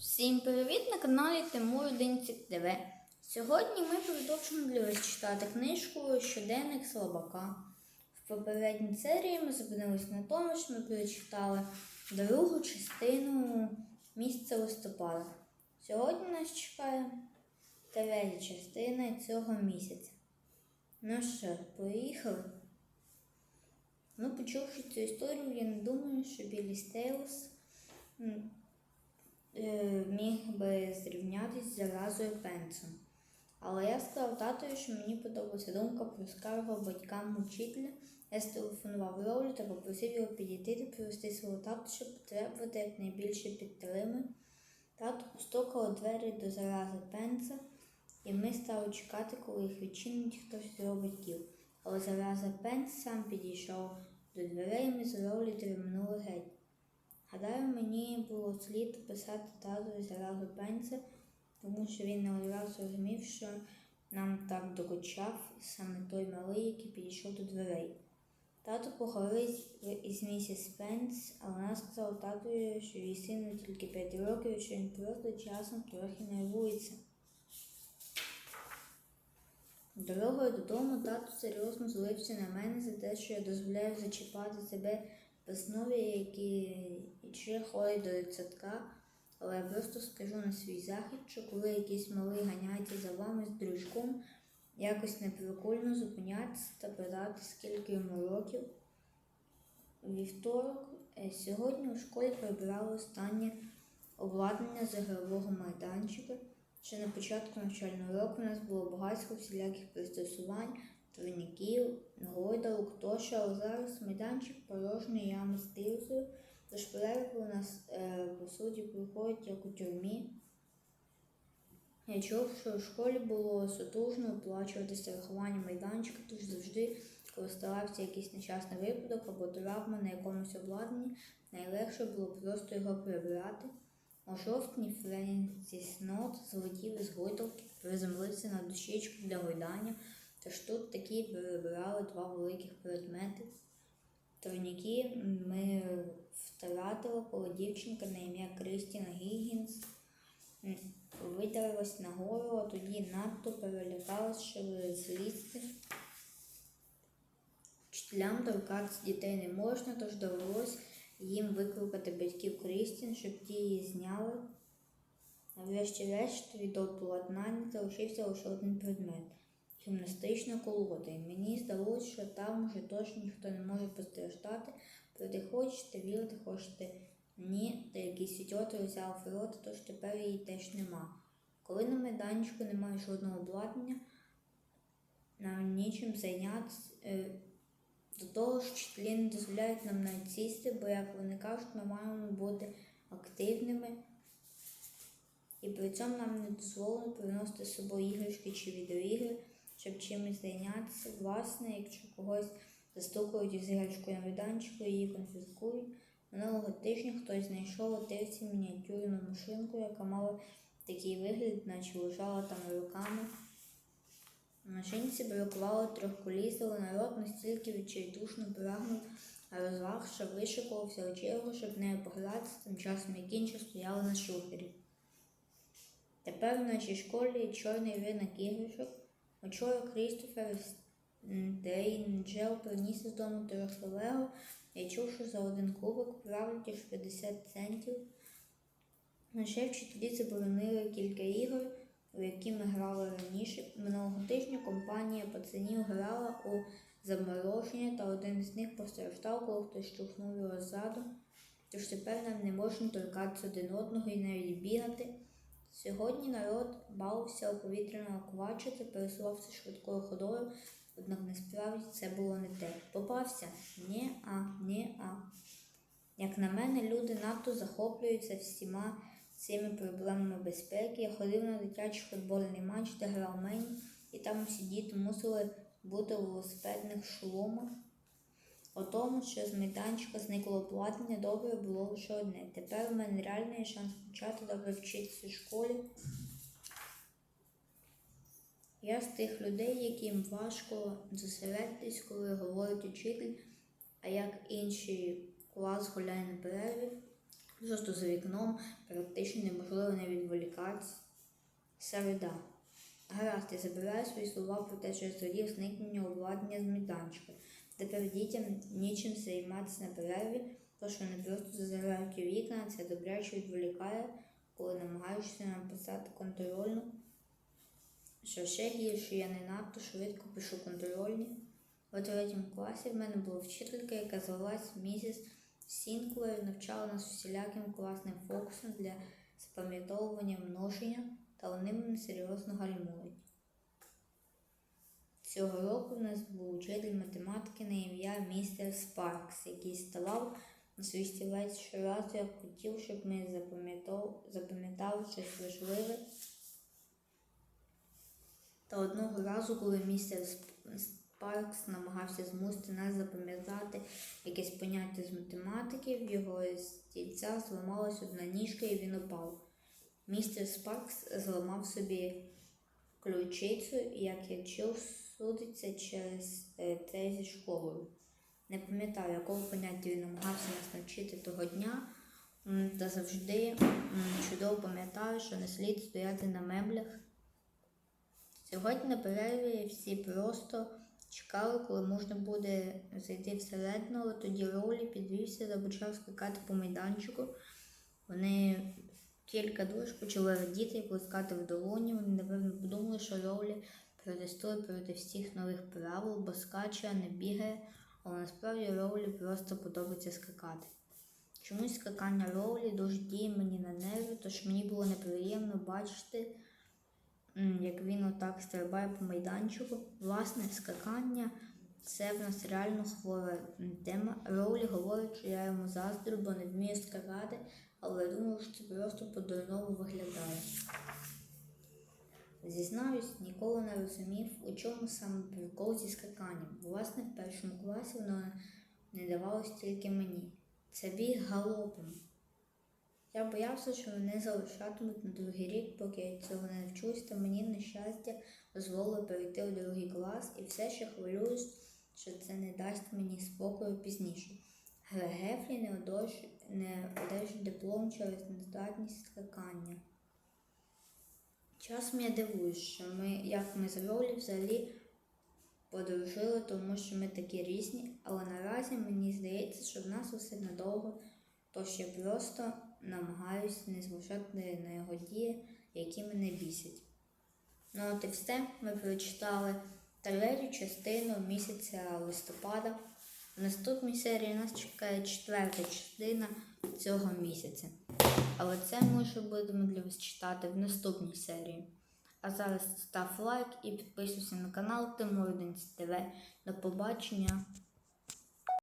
Всім привіт на каналі Тимур Денцік ТВ. Сьогодні ми вас читати книжку Щоденник Слабака. В попередній серії ми зупинились на тому, що ми прочитали другу частину місяця листопада. Сьогодні нас чекає третя частина цього місяця. Ну що, поїхали? Ну, почувши цю історію, я не думаю, що Білі Стейлс міг би зрівнятися з заразою Пенсом. Але я сказав татові, що мені подобається думка про скаргу батькам учителя. Я зтелефонував Ролі та попросив його підійти та привести свого тату, щоб потребувати якнайбільше підтримки. Тато постукав у двері до зарази Пенса, і ми стали чекати, коли їх відчинить хтось з його. Але зараза Пенс сам підійшов до дверей, і ми з Ролі дремнули геть. Гадаю, мені було слід писати татові заразу Пенса, тому що він не одразу зрозумів, що нам так докучав саме той малий, який підійшов до дверей. Тато поговорив із місіс Пенс, а вона сказала татові, що її сину тільки 5 років, що він просто часом трохи нервується. Дорогою додому тато серйозно злився на мене за те, що я дозволяю зачіпати себе в основі, які ще ходить до дитсадка, але я просто скажу на свій захід, що коли якийсь малий ганяється за вами з дружком, якось неприкольно зупинятися та питати, скільки йому років. У Вівторок е, сьогодні у школі прибирали останнє обладнання з ігрового майданчика. Ще на початку навчального року у нас було багатько всіляких пристосувань, турніків, гойдалок тощо, але зараз майданчик порожньої ями з тилзою, тож перерви у нас е, по суті проходять як у тюрмі. Я чув, що у школі було сутужно оплачувати страхування майданчика, тож завжди, коли ставався якийсь нещасний випадок або травма на якомусь обладнанні, найлегше було просто його прибрати. У жовтні Френсіс Нот злетів із гойдалки, приземлився на дощечку для гойдання, тож тут такі перебирали два великих предмети. Турніки ми втратили, коли дівчинка на ім'я Крістіна Гіггінс м, видарилась нагору, а тоді надто перелякалась, що злізти. Вчителям торкатися дітей не можна, тож довелось їм викликати батьків Крістін, щоб ті її зняли. А врешті-решт від обладнання залишився лише один предмет гімнастична колода. І мені здалося, що там уже точно ніхто не може постраждати, проте хочете вірити, хочете ні, та якийсь ідіот взяв рота, тож тепер її теж нема. Коли на майданчику немає жодного обладнання, нам нічим зайнятися. Е, до того ж, вчителі не дозволяють нам навіть сісти, бо, як вони кажуть, ми маємо бути активними. І при цьому нам не дозволено приносити з собою іграшки чи відеоігри, щоб чимось зайнятися. Власне, якщо когось застукають із іграшкою на майданчику, її конфіскують. Минулого тижня хтось знайшов у мініатюрну машинку, яка мала такий вигляд, наче лежала там руками. Машинці бракувало трьох коліс, народ настільки відчайдушно прагнув а розваг, що вишикувався у чергу, щоб нею погратися, тим часом як інші стояли на шухері. Тепер в нашій школі чорний ринок іграшок. Учора Крістофер Дейнджел приніс із дому трохи лего і чув, що за один кубок правлять аж 50 центів. На ще вчителі заборонили кілька ігор, у які ми грали раніше. Минулого тижня компанія пацанів грала у замороження, та один з них постраждав, коли хтось штовхнув його ззаду. Тож тепер нам не можна торкатися один одного і навіть бігати. Сьогодні народ бавився у повітряного квача пересувався швидкою ходою, однак насправді це було не те. Попався? Ні, а, ні, а. Як на мене, люди надто захоплюються всіма цими проблемами безпеки. Я ходив на дитячий футбольний матч, де грав мені, і там усі діти мусили бути у велосипедних шоломах. У тому, що з майданчика зникло обладнання, добре було лише одне. Тепер у мене реально є шанс почати добре вчитися в школі. Я з тих людей, яким важко зосередитись, коли говорить учитель, а як інший клас гуляє на перерві. Просто за вікном практично неможливо не відволікатися. Середа. Гаразд, я забираю свої слова про те, що я зрадів зникнення обладнання з майданчика. Тепер дітям нічим займатися на перерві, то що вони просто зазирають у вікна, це добряче відволікає, коли намагаєшся написати контрольну. Що ще гірше, я не надто швидко пишу контрольні. У третьому класі в мене була вчителька, яка звалась місіс Сінклер, навчала нас всіляким класним фокусом для запам'ятовування множення, та вони мене серйозно гальмують. Цього року в нас був учитель математики на ім'я містер Спаркс, який ставав свій стілець щоразу, як хотів, щоб ми запам'ятали щось важливе. Та одного разу, коли містер Спаркс намагався змусити нас запам'ятати якесь поняття з математики, в його стільця зламалась одна ніжка і він упав. Містер Спаркс зламав собі ключицю, як я чув, судиться через це зі школою. Не пам'ятаю, якого поняття він намагався нас навчити того дня, та завжди чудово пам'ятаю, що не слід стояти на меблях. Сьогодні на перерві всі просто чекали, коли можна буде зайти всередину, але тоді Роулі підвівся та почав скакати по майданчику. Вони кілька душ почали радіти і плескати в долоні. Вони, напевно, подумали, що Роулі протестує проти всіх нових правил, бо скаче, не бігає, але насправді Роулі просто подобається скакати. Чомусь скакання Роулі дуже діє мені на нерви, тож мені було неприємно бачити, як він отак стрибає по майданчику. Власне, скакання це в нас реально хвора тема. Роулі говорить, що я йому заздрю, бо не вмію скакати, але я думаю, що це просто по-дурному виглядає. Зізнаюсь, ніколи не розумів, у чому саме прикол зі скаканням. Власне, в першому класі воно не давалось тільки мені. Це біг галопом. Я боявся, що мене залишатимуть на другий рік, поки я цього не навчусь, та мені, на щастя, дозволили перейти у другий клас, і все ще хвилююсь, що це не дасть мені спокою пізніше. Грегефлі не, одержить диплом через нездатність скакання. Часом я дивуюсь, що ми, як ми з Ролі взагалі подружили, тому що ми такі різні, але наразі мені здається, що в нас усе надовго, тож я просто намагаюся не зважати на його дії, які мене бісять. Ну от і все, ми прочитали третю частину місяця листопада. В наступній серії нас чекає четверта частина цього місяця. Але це ми ще будемо для вас читати в наступній серії. А зараз став лайк і підписуйся на канал Тимур ТВ. До побачення!